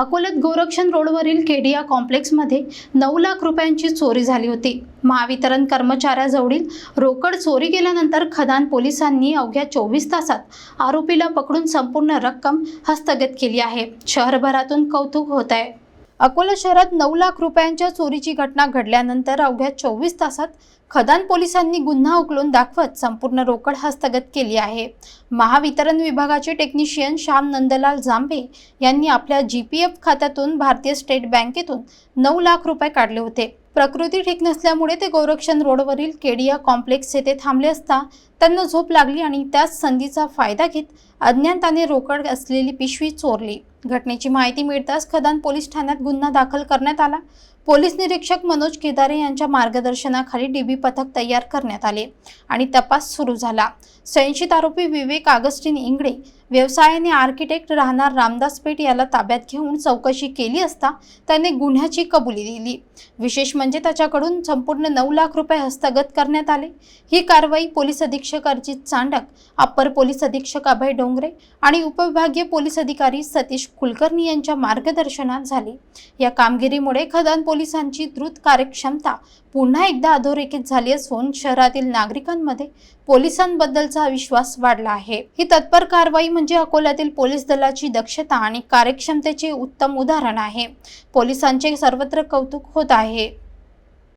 अकोल्यात गोरक्षण रोडवरील केडिया कॉम्प्लेक्समध्ये नऊ लाख रुपयांची चोरी झाली होती. महावितरण कर्मचाऱ्याजवळील रोकड चोरी केल्यानंतर खदान पोलिसांनी अवघ्या चोवीस तासात आरोपीला पकडून संपूर्ण रक्कम हस्तगत केली आहे. शहरभरातून कौतुक होत आहे. अकोला शहरात नऊ लाख रुपयांच्या चोरीची घटना घडल्यानंतर अवघ्या चोवीस तासात खदान पोलिसांनी गुन्हा उकलून दाखवत संपूर्ण रोकड हस्तगत केली आहे. महावितरण विभागाचे टेक्निशियन श्याम नंदलाल जांभे यांनी आपल्या जी पी एफ खात्यातून भारतीय स्टेट बँकेतून नऊ लाख रुपये काढले होते. प्रकृती ठीक नसल्यामुळे ते गोरक्षण रोडवरील केडिया कॉम्प्लेक्स येथे थांबले असता त्यांना झोप लागली आणि त्याच संधीचा फायदा घेत अज्ञाताने रोकड असलेली पिशवी चोरली. घटनेची माहिती मिळताच खदान पोलीस ठाण्यात गुन्हा दाखल करण्यात आला. पोलीस निरीक्षक मनोज केदारे यांच्या मार्गदर्शनाखाली डीबी पथक तयार करण्यात आले आणि तपास सुरू झाला. संशयित आरोपी विवेक आगस्टिन इंगडे व्यवसायाने आर्किटेक्ट राहणार रामदास पेठ याला ताब्यात घेऊन चौकशी केली असता त्याने गुन्ह्याची कबुली दिली. विशेष म्हणजे त्याच्याकडून संपूर्ण नऊ लाख रुपये हस्तगत करण्यात आले. ही कारवाई पोलीस अधीक्षक अर्जित चांडक अप्पर पोलीस अधीक्षक अभय डोंगरे आणि उपविभागीय पोलीस अधिकारी सतीश कुलकर्णी यांच्या मार्गदर्शनात झाली. या कामगिरीमुळे खदान पोलिसांची द्रुत कार्यक्षमता पुन्हा एकदा अधोरेखित झाली असून शहरातील नागरिकांमध्ये पोलिसांबद्दलचा विश्वास वाढला आहे. ही तत्पर कारवाई म्हणजे म्हणजे अकोल्यातील पोलीस दलाची दक्षता आणि कार्यक्षमतेचे उत्तम उदाहरण आहे. पोलिसांचे सर्वत्र कौतुक होत आहे.